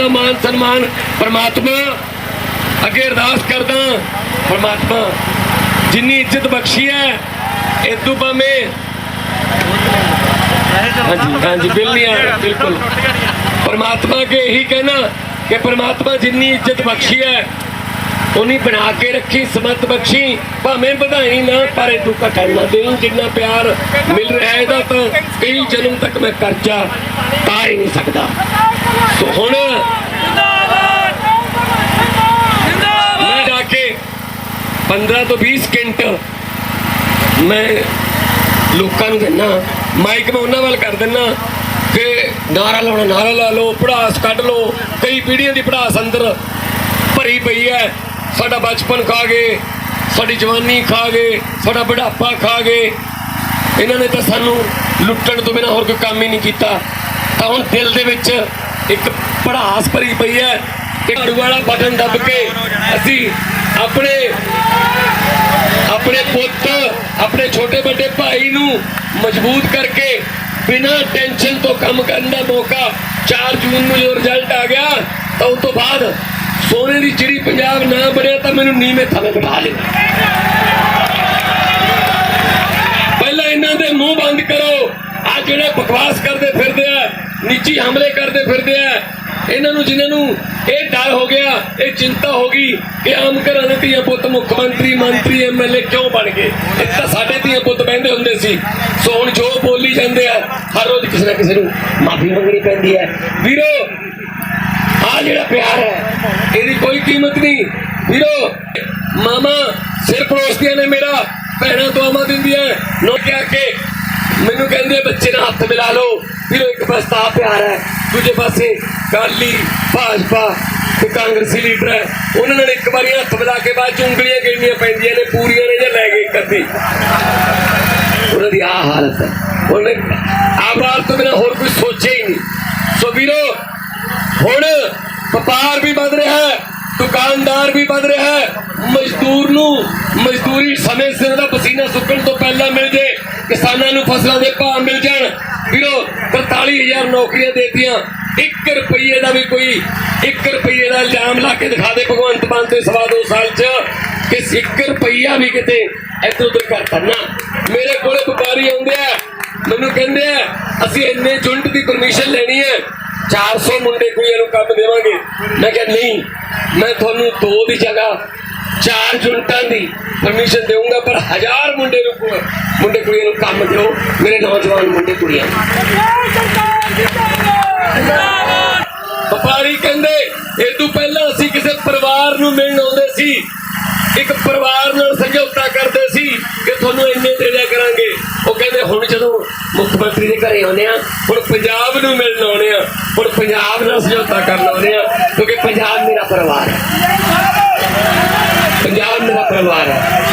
ਸਤਿਕਾਰ ਮਾਨ ਸਨਮਾਨ ਪਰਮਾਤਮਾ ਅੱਗੇ ਅਰਦਾਸ ਕਰਦਾ ਪਰਮਾਤਮਾ, ਜਿੰਨੀ ਇੱਜ਼ਤ ਬਖਸ਼ੀ ਹੈ ਇਦੋਂ ਭਾਵੇਂ ਹਾਂਜੀ ਹਾਂਜੀ ਬਿਲ ਨਹੀਂ ਆਇਆ ਬਿਲਕੁਲ। ਪਰਮਾਤਮਾ ਕੇ ਇਹੀ ਕਹਿਣਾ ਕਿ ਪਰਮਾਤਮਾ ਜਿੰਨੀ ਇੱਜ਼ਤ ਬਖਸ਼ੀ ਹੈ ਉਨੀ ਬਣਾ ਕੇ ਰੱਖੀ, ਸਮਤ ਬਖਸ਼ੀ, ਭਾਵੇਂ ਵਧਾਈ ਨਾ ਪਰ ਤੂੰ ਘਟਾ ਨਾ ਦੇਉ ਜਿੰਨਾ ਪਿਆਰ ਮਿਲ ਰਿਹਾ ਇਹਦਾ ਤਾਂ ਕਈ ਜਨਮ ਤੱਕ ਮੈਂ ਕਰਜ਼ਾ ਤਾਰ ਹੀ ਨਹੀਂ ਸਕਦਾ। ਹੁਣ ਮੈਂ ਜਾ ਕੇ 15 ਤੋਂ 20 ਸਕਿੰਟ ਮੈਂ ਲੋਕਾਂ ਨੂੰ ਦਿੰਨਾ ਮਾਈਕ ਮੈਂ ਉਹਨਾਂ ਵੱਲ ਕਰ ਦਿੰਨਾ ਕਿ ਨਾਰਾ ਲਾਉਣਾ ਨਾਰਾ ਲਾ ਲਓ ਪੜਾਸ ਕੱਢ ਲਓ ਕਈ ਪੀੜ੍ਹੀਆਂ ਦੀ ਪੜਾਸ ਅੰਦਰ ਭਰੀ ਪਈ ਹੈ। ਸਾਡਾ ਬਚਪਨ ਖਾ ਗਏ ਸਾਡੀ ਜਵਾਨੀ ਖਾ ਗਏ ਸਾਡਾ ਬੁਢਾਪਾ ਖਾ ਗਏ। ਇਹਨਾਂ ਨੇ ਤਾਂ ਸਾਨੂੰ ਲੁੱਟਣ ਤੋਂ ਬਿਨਾਂ ਹੋਰ ਕੋਈ ਕੰਮ ਹੀ ਨਹੀਂ ਕੀਤਾ। ਤਾਂ ਹੁਣ ਦਿਲ ਦੇ ਵਿੱਚ ਇੱਕ ਪੜਾਸ ਭਰੀ ਪਈ ਹੈ ਕਿ ਝਾੜੂ ਵਾਲਾ ਬਟਨ ਦੱਬ ਕੇ ਅਸੀਂ ਆਪਣੇ ਆਪਣੇ ਪੁੱਤ, ਆਪਣੇ ਛੋਟੇ ਵੱਡੇ ਭਾਈ ਨੂੰ ਮਜ਼ਬੂਤ ਕਰਕੇ ਬਿਨਾਂ ਟੈਨਸ਼ਨ ਤੋਂ ਕੰਮ ਕਰਨ ਦਾ ਮੌਕਾ 4 ਜੂਨ ਨੂੰ ਜੋ ਰਿਜ਼ਲਟ ਆ ਗਿਆ, ਤਾਂ ਉਸ ਤੋਂ ਬਾਅਦ ਸੋਨੇ ਦੀ ਚਿੜੀ ਪੰਜਾਬ ਨਾ ਬਣਿਆ ਤਾਂ ਮੈਨੂੰ ਨੀਵੇਂ ਥਾਵੇਂ ਬਿਠਾ ਲਿਆ ਪਹਿਲਾਂ ਇਹਨਾਂ ਦੇ ਮੂੰਹ ਬੰਦ ਕਰੋ ਆ ਜਿਹੜੇ ਬਕਵਾਸ ਕਰਦੇ ਫਿਰਦੇ ਆ ਨਿੱਜੀ ਹਮਲੇ ਕਰਦੇ ਫਿਰਦੇ ਆ। ਇਹਨਾਂ ਨੂੰ ਜਿਨ੍ਹਾਂ ਨੂੰ ਇਹ ਡਰ ਹੋ ਗਿਆ, ਇਹ ਚਿੰਤਾ ਹੋ ਗਈ ਕਿ ਆਮ ਘਰਾਂ ਦੇ ਧੀਆਂ ਪੁੱਤ ਮੁੱਖ ਮੰਤਰੀ ਮੰਤਰੀ ਐਮਐਲਏ ਕਿਉਂ ਬਣ ਗਏ? ਇਹ ਤਾਂ ਸਾਡੇ ਧੀਆਂ ਪੁੱਤ ਬਹਿੰਦੇ ਹੁੰਦੇ ਸੀ। ਸੋ ਹੁਣ ਜੋ ਬੋਲੀ ਜਾਂਦੇ ਆ, ਹਰ ਰੋਜ਼ ਕਿਸੇ ਨਾ ਕਿਸੇ ਨੂੰ ਮਾਫੀ ਮੰਗਣੀ ਪੈਂਦੀ ਹੈ ਵੀਰੋ ਆ ਜਿਹੜਾ ਪਿਆਰ ਹੈ, ਇਹਦੀ ਕੋਈ ਕੀਮਤ ਨਹੀਂ। ਵੀਰੋ, ਮਾਮਾ ਸਿਰ ਪਰੋਸਦੀਆਂ ਨੇ ਮੇਰਾ, ਭੈਣਾਂ ਦੁਆਵਾਂ ਦਿੰਦੀਆਂ। ਨੋ ਕਿਹਾ ਕਿ ਮੈਨੂੰ ਕਹਿੰਦੇ ਬੱਚੇ ਨਾਲ ਹੱਥ ਮਿਲਾ ਲਓ। ਵੀਰੋ ਇੱਕ ਪਾਸੇ ਤਾਂ ਪਿਆਰ ਹੈ, ਦੂਜੇ ਪਾਸੇ ਕਾਲੀ ਭਾਜਪਾ ਤੇ ਕਾਂਗਰਸੀ ਲੀਡਰ ਹੈ। ਉਹਨਾਂ ਨਾਲ ਇੱਕ ਵਾਰੀ ਹੱਥ ਮਿਲਾ ਕੇ ਬਾਅਦ ਚ ਉਂਗਲੀਆਂ ਗਿਣਨੀਆਂ ਪੈਂਦੀਆਂ ਨੇ, ਪੂਰੀਆਂ ਨੇ ਜਾਂ ਲੈ ਗਏ ਕਦੇ ਉਹਨਾਂ ਦੀ ਆ ਹਾਲਤ ਹੈ। ਉਹਨੇ ਆਬਾਦ ਤੋਂ ਬਿਨਾਂ ਹੋਰ ਕੋਈ ਸੋਚਿਆ ਹੀ ਨਹੀਂ। ਸੋ ਵੀਰੋ, ਹੁਣ ਵਪਾਰ ਵੀ ਵੱਧ ਰਿਹਾ ਹੈ, ਦੁਕਾਨਦਾਰ ਵੀ ਵੱਧ ਰਿਹਾ ਹੈ। ਮਜ਼ਦੂਰ ਨੂੰ ਮਜ਼ਦੂਰੀ ਸਮੇਂ ਸਿਰ ਦਾ ਪਸੀਨਾ ਸੁੱਕਣ ਤੋਂ ਪਹਿਲਾਂ ਮਿਲ ਜੇ, ਕਿਸਾਨਾਂ ਨੂੰ ਫਸਲਾਂ ਦੇ ਭਾਅ ਮਿਲ ਜਾਣ ਵੀਰੋ 43000 ਨੌਕਰੀਆਂ ਦੇਤੀਆਂ। 1 ਰੁਪਈਏ ਦਾ ਵੀ ਕੋਈ 1 ਰੁਪਈਏ ਦਾ ਇਲਜ਼ਾਮ ਲਾ ਕੇ ਦਿਖਾ ਦੇ ਭਗਵੰਤ ਮਾਨ ਤੇ ਸਵਾ ਦੋ ਸਾਲ ਚ, ਕਿ 1 ਰੁਪਈਆ ਵੀ ਕਿਤੇ ਇੱਧਰ ਉੱਧਰ ਕਰਤਾ। ਨਾ, ਮੇਰੇ ਕੋਲੇ ਵਪਾਰੀ ਆਉਂਦੇ ਆ, ਮੈਨੂੰ ਕਹਿੰਦੇ ਆ, ਅਸੀਂ ਇੰਨੇ ਜੁੰਟ ਦੀ ਪਰਮਿਸ਼ਨ ਲੈਣੀ ਹੈ 400 ਮੁੰਡੇ ਕੁੜੀਆਂ ਨੂੰ ਕੰਮ ਦੇਵਾਂਗੇ। ਮੈਂ ਕਿਹਾ, ਨਹੀਂ, ਮੈਂ ਤੁਹਾਨੂੰ ਦੋ ਦੀ ਜਗ੍ਹਾ ਚਾਰ ਜੁੰਟਾਂ ਦੀ ਪਰਮਿਸ਼ਨ ਦੇਵਾਂਗਾ ਪਰ ਹਜ਼ਾਰ ਮੁੰਡੇ ਨੂੰ ਮੁੰਡੇ ਕੁੜੀਆਂ ਨੂੰ ਕੰਮ ਦਿਓ। ਮੇਰੇ ਨੌਜਵਾਨ ਮੁੰਡੇ ਕੁੜੀਆਂ ਵਪਾਰੀ ਕਹਿੰਦੇ, ਇਹ ਤੋਂ ਪਹਿਲਾਂ ਅਸੀਂ ਕਿਸੇ ਪਰਿਵਾਰ ਨੂੰ ਮਿਲਣ ਆਉਂਦੇ ਸੀ। ਇੱਕ ਪਰਿਵਾਰ ਨਾਲ ਸਮਝੌਤਾ ਕਰਦੇ ਸੀ ਕਿ ਤੁਹਾਨੂੰ ਇੰਨੇ ਦੇ ਦਿਆ ਕਰਾਂਗੇ। ਉਹ ਕਹਿੰਦੇ, ਹੁਣ ਜਦੋਂ ਮੁੱਖ ਮੰਤਰੀ ਦੇ ਘਰੇ ਆਉਂਦੇ ਆ ਹੁਣ ਪੰਜਾਬ ਨੂੰ ਮਿਲਣ ਆਉਂਦੇ ਆ ਹੁਣ ਪੰਜਾਬ ਨਾਲ ਸਮਝੌਤਾ ਕਰਨ ਆਉਂਦੇ ਆ ਕਿਉਂਕਿ ਪੰਜਾਬ ਮੇਰਾ ਪਰਿਵਾਰ ਹੈ। ਪਰਿਵਾਰ ਹੈ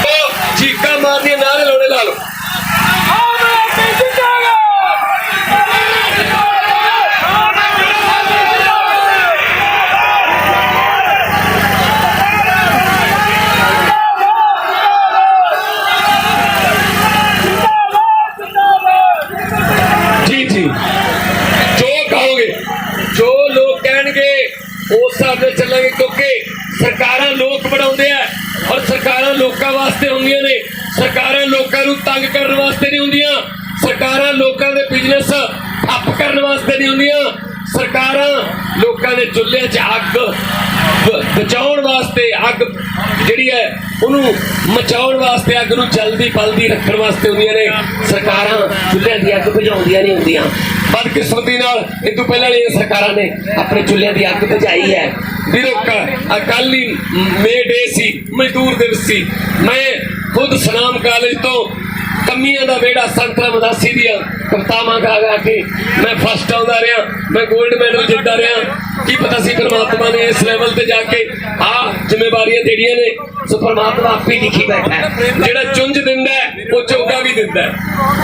ਚੀਕਾਂ ਮਾਰਦੀਆਂ ਨਾਰੇ ਲਾਉਣੇ ਲਾ ਲਓ। ਜੀ ਜੀ। ਜੋ ਕਹੋਗੇ, ਜੋ ਲੋਕ ਕਹਿਣਗੇ, ਉਸ ਹਿਸਾਬ ਨਾਲ ਚੱਲਾਂਗੇ, ਕਿਉਂਕਿ ਸਰਕਾਰਾਂ ਲੋਕ ਬਣਾਉਂਦੇ ਆ। ਔਰ ਸਰਕਾਰਾਂ ਲੋਕਾਂ ਵਾਸਤੇ ਹੁੰਦੀਆਂ ਨੇ। ਸਰਕਾਰਾਂ ਲੋਕਾਂ ਨੂੰ ਤੰਗ ਕਰਨ ਵਾਸਤੇ ਨਹੀਂ ਹੁੰਦੀਆਂ। ਸਰਕਾਰਾਂ ਲੋਕਾਂ ਦੇ ਬਿਜ਼ਨਸ ਠੱਪ ਕਰਨ ਵਾਸਤੇ ਨਹੀਂ ਹੁੰਦੀਆਂ। ਸਰਕਾਰਾਂ ਲੋਕਾਂ ਦੇ ਚੁੱਲ੍ਹੇ 'ਚ ਅੱਗ ਬਚਾਉਣ ਵਾਸਤੇ, ਅੱਗ ਜਿਹੜੀ ਹੈ, ਉਹਨੂੰ ਮਚਾਉਣ ਵਾਸਤੇ, ਅੱਗ ਨੂੰ ਜਲਦੀ ਬਲਦੀ ਰੱਖਣ ਵਾਸਤੇ ਹੁੰਦੀਆਂ ਨੇ, ਸਰਕਾਰਾਂ ਚੁੱਲ੍ਹਿਆਂ ਦੀ ਅੱਗ ਬੁਝਾਉਂਦੀਆਂ ਨਹੀਂ ਹੁੰਦੀਆਂ। ਬਦਕਿਸਮਤੀ ਨਾਲ, ਇਹ ਤੋਂ ਪਹਿਲਾਂ ਵਾਲੀਆਂ ਸਰਕਾਰਾਂ ਨੇ ਆਪਣੇ ਚੁੱਲ੍ਹਿਆਂ ਦੀ ਅੱਗ ਬੁਝਾਈ ਹੈ। ਵੀਰੋ ਅਕਾਲੀ ਮੇ ਡੇ ਸੀ, ਮਜ਼ਦੂਰ ਦਿਵਸ ਸੀ। ਮੈਂ ਖੁਦ ਸਨਾਮ ਕਾਲਜ ਤੋਂ ਕਮੀਆਂ ਦਾ ਵੇੜਾ ਸੰਤ ਰਮਦਾਸੀ ਦੀਆਂ ਕਵਿਤਾਵਾਂ ਗਾ ਗਾ ਕੇ ਮੈਂ ਫਸਟ ਆਉਂਦਾ ਰਿਹਾ, ਮੈਂ 골ਡ ਮੈਡਲ ਜਿੱਤਦਾ ਰਿਹਾ। ਕੀ ਪਤਾ ਸੀ ਪਰਮਾਤਮਾ ਨੇ ਇਸ ਲੈਵਲ ਤੇ ਜਾ ਕੇ ਆ ਜ਼ਿੰਮੇਵਾਰੀਆਂ ਦੇੜੀਆਂ ਨੇ। ਸੋ ਪਰਮਾਤਮਾ ਆਪੇ ਲਿਖੀ ਬੈਠਾ ਜਿਹੜਾ ਚੁੰਝ ਦਿੰਦਾ ਉਹ ਚੌਕਾ ਵੀ ਦਿੰਦਾ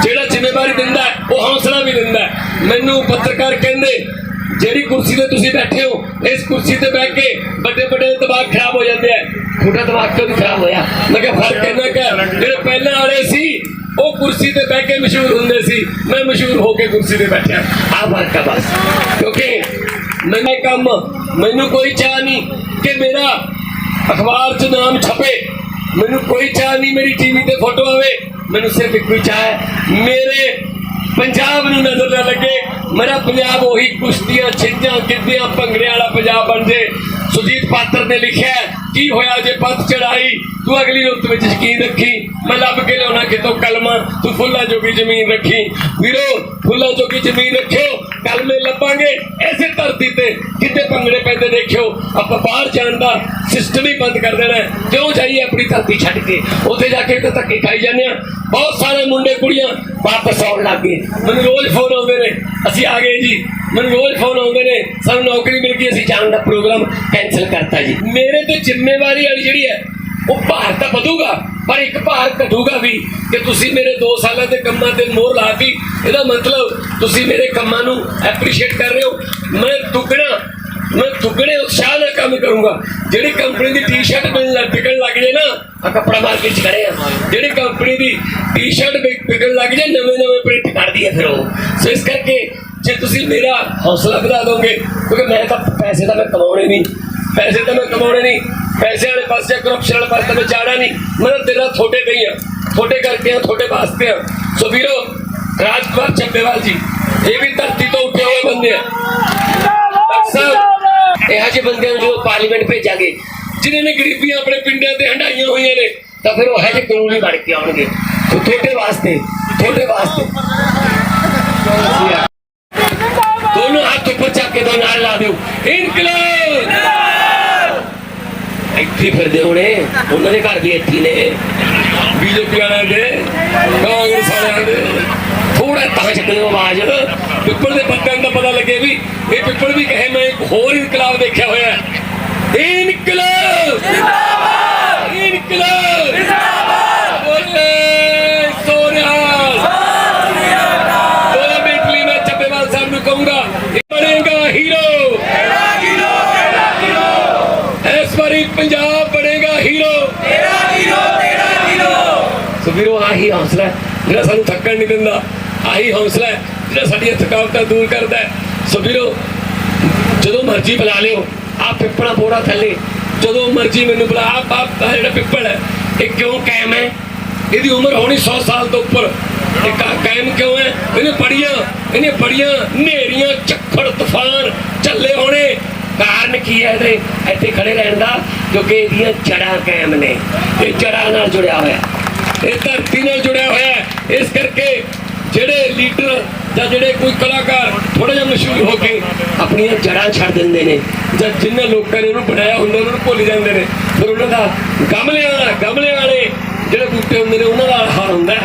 ਜਿਹੜਾ ਜ਼ਿੰਮੇਵਾਰੀ ਦਿੰਦਾ ਉਹ ਹੌਸਲਾ ਵੀ ਦਿੰਦਾ ਮੈਨੂੰ ਪੱਤਰਕਾਰ ਕਹਿੰਦੇ, ਜਿਹੜੀ ਕੁਰਸੀ ਤੇ ਤੁਸੀਂ ਬੈਠੇ ਹੋ, ਇਸ ਕੁਰਸੀ ਤੇ ਬਹਿ ਕੇ ਵੱਡੇ ਵੱਡੇ ਦਿਮਾਗ ਖਰਾਬ ਹੋ ਜਾਂਦੇ ਆ। ਛੋਟਾ ਦਿਮਾਗ ਕਿਉਂ ਨਹੀਂ ਖਰਾਬ ਹੋਇਆ? ਮੈਂ ਕਿਹਾ, ਫ਼ਰਕ ਇਹਨਾਂ ਕਾ ਜਿਹੜੇ ਪਹਿਲਾਂ ਵਾਲੇ ਸੀ ਉਹ ਕੁਰਸੀ ਤੇ ਬਹਿ ਕੇ ਮਸ਼ਹੂਰ ਹੁੰਦੇ ਸੀ। ਮੈਂ ਮਸ਼ਹੂਰ ਹੋ ਕੇ ਕੁਰਸੀ ਤੇ ਬੈਠਿਆ। ਆ ਫ਼ਰਕ ਆ ਬਸ। ਕਿਉਂਕਿ ਮੈਂ ਕੰਮ, ਮੈਨੂੰ ਕੋਈ ਚਾਹ ਨਹੀਂ ਕਿ ਮੇਰਾ ਅਖਬਾਰ 'ਚ ਨਾਮ ਛਪੇ। ਮੈਨੂੰ ਕੋਈ ਚਾਹ ਨਹੀਂ, ਮੇਰੀ ਟੀਵੀ ਤੇ ਫੋਟੋ ਆਵੇ। ਮੈਨੂੰ ਸਿਰਫ ਇੱਕੋ ਹੀ ਚਾਹ ਹੈ। ਮੇਰੇ ਪੰਜਾਬ ਨੂੰ ਨਜ਼ਰ ਨਾ ਲੱਗੇ। ਮੇਰਾ ਪੰਜਾਬ ਉਹੀ ਕੁਸ਼ਤੀਆਂ, ਛਿੰਝਾਂ, ਗਿੱਧਿਆਂ ਭੰਗੜੇ ਵਾਲਾ ਪੰਜਾਬ ਬਣ ਜੇ। ਸੁਜੀਤ ਪਾਤਰ ਨੇ ਲਿਖਿਆ ਕੀ ਹੋਇਆ ਜੇ ਪੰਥ ਚੜਾਈ ਤੂੰ ਅਗਲੀ ਰੁੱਤ ਵਿੱਚ ਯਕੀਨ ਰੱਖੀ, ਮੈਂ ਲੱਭ ਕੇ ਲਿਆਉਣਾ ਕਿਤੋਂ ਕਲਮਾ, ਤੂੰ ਫੁੱਲਾਂ ਜੋਗੀ ਜ਼ਮੀਨ ਰੱਖੀ। ਵੀਰੋ ਫੁੱਲਾਂ ਜੋਗੀ ਜ਼ਮੀਨ ਰੱਖਿਓ ਕਲਮੇ ਲੱਭਾਂਗੇ। ਐਸੇ ਧਰਤੀ ਤੇ ਕਿਤੇ ਭੰਗੜੇ ਪੈਂਦੇ ਦੇਖਿਓ, ਆਪਾਂ ਬਾਹਰ ਜਾਣ ਦਾ ਸਿਸਟਮ ਹੀ ਬੰਦ ਕਰ ਦੇਣਾ ਕਿਉਂ ਜਾਈਏ ਆਪਣੀ ਧਰਤੀ ਛੱਡ ਕੇ, ਉੱਥੇ ਜਾ ਕੇ ਤਾਂ ਧੱਕੇ ਖਾਈ ਜਾਂਦੇ ਆ ਬਹੁਤ ਸਾਰੇ ਮੁੰਡੇ ਕੁੜੀਆਂ ਵਾਪਸ ਆਉਣ ਲੱਗ ਗਏ। ਮੈਨੂੰ ਰੋਜ਼ ਫੋਨ ਆਉਂਦੇ ਨੇ, ਅਸੀਂ ਆ ਗਏ ਜੀ। ਮੈਨੂੰ ਰੋਜ਼ ਫੋਨ ਆਉਂਦੇ ਨੇ, ਸਾਨੂੰ ਨੌਕਰੀ ਮਿਲ ਗਈ, ਅਸੀਂ ਜਾਣ ਦਾ ਪ੍ਰੋਗਰਾਮ ਕੈਨਸਲ ਕਰਤਾ ਜੀ। ਮੇਰੇ ਤੇ ਜ਼ਿੰਮੇਵਾਰੀ ਵਾਲੀ ਜਿਹੜੀ ਹੈ ਉਹ ਭਾਰ ਤਾਂ ਵਧੂਗਾ, ਪਰ ਇੱਕ ਭਾਰ ਘਟੂਗਾ ਵੀ। ਕਿ ਤੁਸੀਂ ਮੇਰੇ 2 ਸਾਲਾਂ ਦੇ ਕੰਮਾਂ ਤੇ ਮੋਹਰ ਲਾਤੀ, ਇਹਦਾ ਮਤਲਬ ਤੁਸੀਂ ਮੇਰੇ ਕੰਮਾਂ ਨੂੰ ਐਪਰੀਸ਼ੀਏਟ ਕਰ ਰਹੇ ਹੋ। ਮੈਂ ਦੁੱਗਣਾ, ਮੈਂ ਦੁੱਗਣੇ ਉਤਸ਼ਾਹ ਨਾਲ ਕੰਮ ਕਰੂੰਗਾ। ਜਿਹੜੀ ਕੰਪਨੀ ਦੀ ਟੀ-ਸ਼ਰਟ ਮਿਲਣ ਲੱਗ ਵਿਕਣ ਲੱਗ ਜੇ ਨਾ ਆ ਕੱਪੜਾ ਮਾਰਕੀਟ ਚ ਖੜੇ ਆ। ਜਿਹੜੀ ਕੰਪਨੀ ਦੀ ਟੀ-ਸ਼ਰਟ ਵਿਕ- ਵਿਕਣ ਲੱਗ ਜੇ ਨਵੇਂ ਨਵੇਂ ਪ੍ਰਿੰਟ ਕਰਦੀ ਹੈ ਫਿਰ ਉਹ। ਸੋ ਇਸ ਕਰਕੇ ਜੇ ਤੁਸੀਂ ਮੇਰਾ ਹੌਸਲਾ ਵਧਾ ਦੋਗੇ, ਕਿਉਂਕਿ ਮੈਂ ਤਾਂ ਪੈਸੇ ਤਾਂ ਮੈਂ ਕਮਾਉਣੇ ਨਹੀਂ। ਪੈਸੇ ਤਾਂ ਮੈਂ ਕਮਾਉਣੇ ਨਹੀਂ। ਪੈਸੇ ਵਾਲੇ ਪਾਸੇ ਕਰਪਸ਼ਨ ਵਾਲੇ ਪਾਸੇ ਤਾਂ ਮੈਂ ਜਾਣਾ ਨਹੀਂ। ਮੈਂ ਤਾਂ ਤੇਰਾ ਥੋੜੇ ਹੀ ਆ। ਥੋੜੇ ਕਰਕੇ ਆ ਥੋੜੇ ਵਾਸਤੇ ਆ। ਸੋ ਵੀਰੋ ਰਾਜਕੁਮਾਰ ਚੱਬੇਵਾਲ ਜੀ ਇਹ ਵੀ ਧਰਤੀ ਤੋਂ ਉੱਠੇ ਹੋਏ ਬੰਦੇ ਆ। ਅਕਸਰ ਇਹੋ ਜਿਹੇ ਬੰਦਿਆਂ ਨੂੰ ਜਦੋਂ ਪਾਰਲੀਮੈਂਟ ਭੇਜਾਂਗੇ ਜਿਨ੍ਹਾਂ ਨੇ ਗਰੀਬੀਆਂ ਆਪਣੇ ਪਿੰਡਾਂ ਤੇ ਹੰਡਾਈਆਂ ਹੋਈਆਂ ਨੇ ਤਾਂ ਫਿਰ ਉਹ ਇਹੋ ਜਿਹੇ ਕਾਨੂੰਨ ਹੀ ਬਣ ਕੇ ਆਉਣਗੇ। ਤੇ ਤੁਹਾਡੇ ਵਾਸਤੇ ਤੁਹਾਡੇ ਵਾਸਤੇ। ਦੋਨੋਂ ਹੱਥ ਉੱਪਰ ਚੱਕ ਕੇ ਦੋ ਨਾਲ ਲਾ ਦਿਓ। ਇਨਕਲਾਬ! ਇੱਥੇ ਫਿਰਦੇ ਹੋਣੇ, ਉਹਨਾਂ ਦੇ ਘਰ ਵੀ ਇੱਥੇ ਨੇ। ਬੀਜੇਪੀ ਵਾਲਿਆਂ ਦੇ, ਕਾਂਗਰਸ ਵਾਲਿਆਂ ਦੇ। ਥੋੜਾ ਤਾਂ ਚੱਕ ਲਿਓ ਆਵਾਜ਼। ਪਿੱਪਲ ਦੇ ਪੱਤਿਆਂ ਦਾ ਪਤਾ ਲੱਗੇ ਵੀ ਇਹ ਪਿੱਪਲ ਵੀ ਕਹੇ, ਮੈਂ ਇੱਕ ਹੋਰ ਇਨਕਲਾਬ ਦੇਖਿਆ ਹੋਇਆ ਹੈ। ਇਨਕਲਾਬ! ਵੀਰੋ ਆਹੀ ਹੌਸਲਾ ਜਿਹੜਾ ਸਾਨੂੰ ਥੱਕਣ ਨਹੀਂ ਦਿੰਦਾ, ਆਹੀ ਹੌਸਲਾ ਜਿਹੜਾ ਸਾਡੀਆਂ ਥਕਾਵਟਾਂ ਦੂਰ ਕਰਦਾ ਸੋ ਵੀਰੋ, ਜਦੋਂ ਮਰਜ਼ੀ ਬੁਲਾ ਲਿਓ ਆ ਪਿੱਪਲਾ ਬੋੜਾ ਥੱਲੇ। ਜਦੋਂ ਮਰਜ਼ੀ ਮੈਨੂੰ ਬੁਲਾ ਆਪ ਆਪ ਜਿਹੜਾ ਪਿੱਪਲ ਹੈ, ਇਹ ਕਿਉਂ ਕਾਇਮ ਹੈ? ਇਹਦੀ ਉਮਰ ਹੋਣੀ 100 ਸਾਲ ਤੋਂ ਉੱਪਰ। ਇਹ ਕਾਇਮ ਕਿਉਂ ਹੈ? ਇਹਨੇ ਬੜੀਆਂ ਇਹਨੇ ਬੜੀਆਂ ਨੇਰੀਆਂ ਝੱਖੜ, ਤੂਫਾਨ ਝੱਲੇ ਹੋਣੇ। ਕਾਰਨ ਕੀ ਹੈ ਇਹਦੇ? ਇੱਥੇ ਖੜੇ ਰਹਿਣ ਦਾ, ਕਿਉਂਕਿ ਇਹਦੀਆਂ ਜੜਾਂ ਕਾਇਮ ਨੇ। ਇਹ ਜੜਾਂ ਨਾਲ ਜੁੜਿਆ ਹੋਇਆ ਇਹ ਧਰਤੀ ਨਾਲ ਜੁੜਿਆ ਹੋਇਆ ਹੈ। ਇਸ ਕਰਕੇ ਜਿਹੜੇ ਲੀਡਰ ਜਾਂ ਜਿਹੜੇ ਕੋਈ ਕਲਾਕਾਰ ਥੋੜਾ ਜਿਹਾ ਮਸ਼ਹੂਰ ਹੋ ਕੇ ਆਪਣੀਆਂ ਜੜਾਂ ਛੱਡ ਦਿੰਦੇ ਨੇ ਜਾਂ ਜਿਨ੍ਹਾਂ ਲੋਕਾਂ ਨੇ ਉਹਨੂੰ ਬਣਾਇਆ ਹੁੰਦਾ, ਉਹਨਾਂ ਨੂੰ ਭੁੱਲ ਜਾਂਦੇ ਨੇ, ਫਿਰ ਉਹਨਾਂ ਦਾ ਗਮਲਿਆਂ ਗਮਲਿਆਂ ਵਾਲੇ ਜਿਹੜੇ ਬੂਟੇ ਹੁੰਦੇ ਨੇ, ਉਹਨਾਂ ਦਾ ਹਾਲ ਹੁੰਦਾ